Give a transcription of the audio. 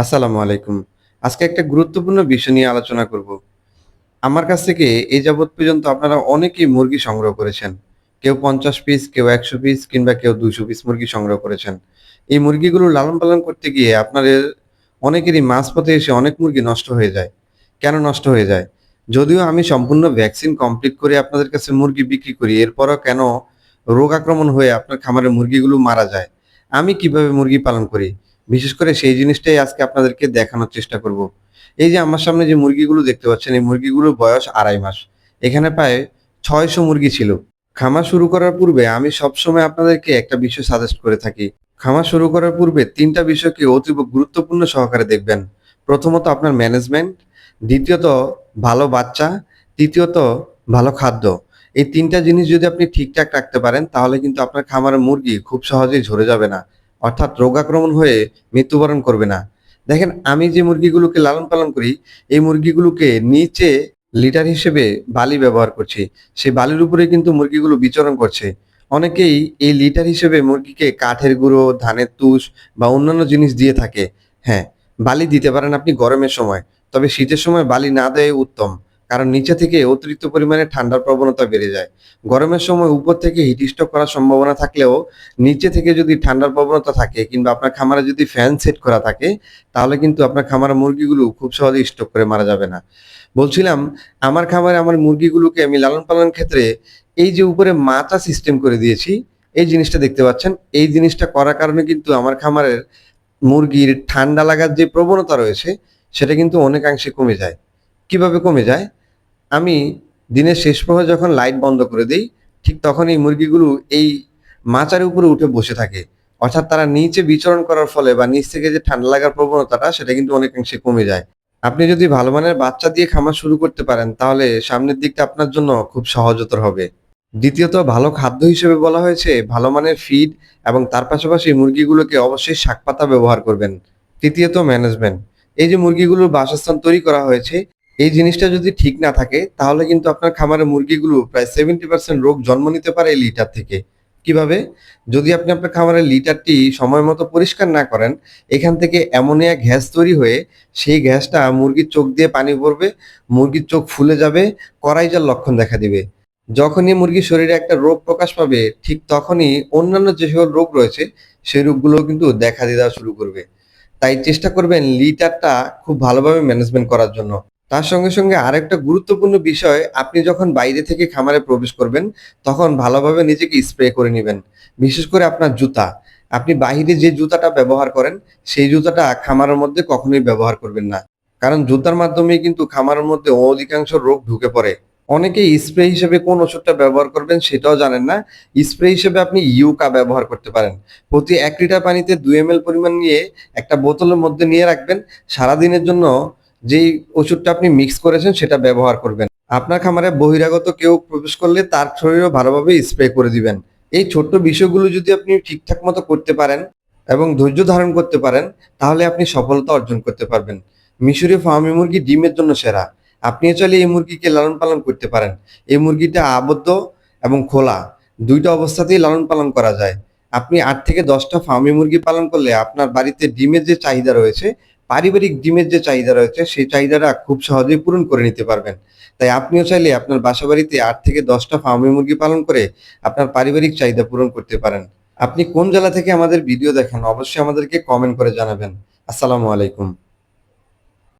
আসসালামু আলাইকুম। আজকে একটা গুরুত্বপূর্ণ বিষয় নিয়ে আলোচনা করব। আমার কাছ থেকে এই যাবৎ পর্যন্ত আপনারা অনেকেই মুরগি সংগ্রহ করেছেন। কেউ পঞ্চাশ পিস কেউ একশো পিস কিংবা কেউ দুশো পিস মুরগি সংগ্রহ করেছেন। এই মুরগিগুলো লালন পালন করতে গিয়ে আপনাদের অনেকেরই মাঝপথে এসে অনেক মুরগি নষ্ট হয়ে যায়। কেন নষ্ট হয়ে যায়? যদিও আমি সম্পূর্ণ ভ্যাকসিন কমপ্লিট করে আপনাদের কাছে মুরগি বিক্রি করি, এরপরও কেন রোগ আক্রমণ হয়ে আপনার খামারের মুরগিগুলো মারা যায়? আমি কীভাবে মুরগি পালন করি? বিশেষ করে সেই জিনিসটাই আজকে আপনাদেরকে দেখানোর চেষ্টা করব। এই যে আমার সামনে যে মুরগিগুলো দেখতে পাচ্ছেন, এই মুরগিগুলোর বয়স আড়াই মাস। এখানে প্রায় ছয়শো মুরগি ছিল। খামার শুরু করার পূর্বে আমি সবসময় আপনাদেরকে একটা বিষয় সাজেস্ট করে থাকি। খামার শুরু করার পূর্বে তিনটা বিষয়কে অতীব গুরুত্বপূর্ণ সহকারে দেখবেন। প্রথমত আপনার ম্যানেজমেন্ট দ্বিতীয়ত ভালো বাচ্চা, তৃতীয়ত ভালো খাদ্য। এই তিনটা জিনিস যদি আপনি ঠিকঠাক রাখতে পারেন, তাহলে কিন্তু আপনার খামারের মুরগি খুব সহজেই ঝরে যাবে না। অর্থাৎ রোগ আক্রমণ হয়ে মৃত্যুবরণ করবে না। দেখেন, আমি যে মুরগিগুলোকে লালন পালন করি, এই মুরগিগুলোকে নিচে লিটার হিসেবে বালি ব্যবহার করছি। সেই বালির উপরে কিন্তু মুরগিগুলো বিচরণ করছে। অনেকেই এই লিটার হিসেবে মুরগিকে কাঠের গুঁড়ো, ধানের তুষ বা অন্যান্য জিনিস দিয়ে থাকে। হ্যাঁ বালি দিতে পারেন আপনি গরমের সময়, তবে শীতের সময় বালি না দেয় উত্তম। কারণ নিচে থেকে অতিরিক্ত পরিমাণে ঠান্ডার প্রবণতা বেড়ে যায়। গরমের সময় উপর থেকে হিট স্ট্রোক করার সম্ভাবনা থাকলেও নিচে থেকে যদি ঠান্ডার প্রবণতা থাকে কিংবা আপনার খামারে যদি ফ্যান সেট করা থাকে, তাহলে কিন্তু আপনার খামারের মুরগিগুলো খুব সহজে স্টক করে মারা যাবে না। বলছিলাম, আমার খামারে আমার মুরগিগুলোকে আমি লালন পালন ক্ষেত্রে এই যে উপরে মাচা সিস্টেম করে দিয়েছি, এই জিনিসটা দেখতে পাচ্ছেন। এই জিনিসটা করার কারণে কিন্তু আমার খামারের মুরগির ঠান্ডা লাগার যে প্রবণতা রয়েছে, সেটা কিন্তু অনেকাংশে কমে যায়। কীভাবে কমে যায়? আমি দিনের শেষ প্রহর যখন লাইট বন্ধ করে দিই, ঠিক তখন এই মুরগিগুলো এই মাচার উপরে উঠে বসে থাকে। অর্থাৎ তারা নিচে বিচরণ করার ফলে বা নিচ থেকে যে ঠান্ডা লাগার প্রবণতাটা, সেটা কিন্তু অনেকাংশে কমে যায়। আপনি যদি ভালো মানের বাচ্চা দিয়ে খামার শুরু করতে পারেন, তাহলে সামনের দিকটা আপনার জন্য খুব সহজতর হবে। দ্বিতীয়ত, ভালো খাদ্য হিসেবে বলা হয়েছে, ভালো মানের ফিড এবং তার পাশাপাশি মুরগিগুলোকে অবশ্যই শাকপাতা ব্যবহার করবেন। তৃতীয়ত ম্যানেজমেন্ট এই যে মুরগিগুলোর বাসস্থান তৈরি করা হয়েছে এই জিনিসটা যদি ঠিক না থাকে, তাহলে কিন্তু আপনার খামারের মুরগিগুলো প্রায় সেভেন্টি পার্সেন্ট রোগ জন্ম নিতে পারে এই লিটার থেকে। কীভাবে? যদি আপনি আপনার খামারের লিটারটি সময় মতো পরিষ্কার না করেন, এখান থেকে অ্যামোনিয়া গ্যাস তৈরি হয়ে সেই গ্যাসটা মুরগির চোখ দিয়ে পানি পড়বে মুরগির চোখ ফুলে যাবে করাইজার লক্ষণ দেখা দিবে। যখনই মুরগির শরীরে একটা রোগ প্রকাশ পাবে, ঠিক তখনই অন্যান্য যে সকল রোগ রয়েছে, সেই রোগগুলো কিন্তু দেখা দিয়ে দেওয়া শুরু করবে। তাই চেষ্টা করবেন লিটারটা খুব ভালোভাবে ম্যানেজমেন্ট করার জন্য। তার সঙ্গে সঙ্গে আরেকটা গুরুত্বপূর্ণ বিষয়, আপনি যখন বাইরে থেকে খামারে প্রবেশ করবেন, তখন ভালোভাবে নিজেকে স্প্রে করে নেবেন। বিশেষ করে আপনার জুতা। আপনি বাইরে যে জুতাটা ব্যবহার করেন, সেই জুতাটা খামারের মধ্যে কখনোই ব্যবহার করবেন না। কারণ জুতার মাধ্যমে কিন্তু খামারের মধ্যে অধিকাংশ রোগ ঢুকে পড়ে। অনেকেই স্প্রে হিসেবে কোন ওষুধটা ব্যবহার করবেন সেটাও জানেন না। স্প্রে হিসেবে আপনি ইউকা ব্যবহার করতে পারেন। প্রতি এক লিটার পানিতে দুই এম পরিমাণ নিয়ে একটা বোতলের মধ্যে নিয়ে রাখবেন। সারাদিনের জন্য যেই ওষুধটা আপনি মিক্স করেছেন সেটা ব্যবহার করবেন। আপনার খামারে বহিরাগত কেউ প্রবেশ করলে তার শরীরও ভালোভাবে স্প্রে করে দিবেন। এই ছোট্ট বিষয়গুলো যদি আপনি ঠিকঠাক মতো করতে পারেন এবং ধৈর্য ধারণ করতে পারেন, তাহলে আপনি সফলতা অর্জন করতে পারবেন। মিশরীয় ফার্মি মুরগি ডিমের জন্য সেরা। আপনিও চাইলে এই মুরগিকে লালন পালন করতে পারেন। এই মুরগিটা আবদ্ধ এবং খোলা। দুইটা অবস্থাতেই লালন পালন করা যায়। আপনি আট থেকে দশটা ফার্মি মুরগি পালন করলে আপনার বাড়িতে ডিমের যে চাহিদা রয়েছে পারিবারিক ডিমের যে চাহিদা রয়েছে, সেই চাহিদাটা খুব সহজেই পূরণ করে নিতে পারবেন। তাই আপনিও চাইলে আপনার বাসা বাড়িতে আট থেকে দশটা ফার্মি মুরগি পালন করে আপনার পারিবারিক চাহিদা পূরণ করতে পারেন। আপনি কোন জেলা থেকে আমাদের ভিডিও দেখেন, অবশ্যই আমাদেরকে কমেন্ট করে জানাবেন। আসসালামু আলাইকুম।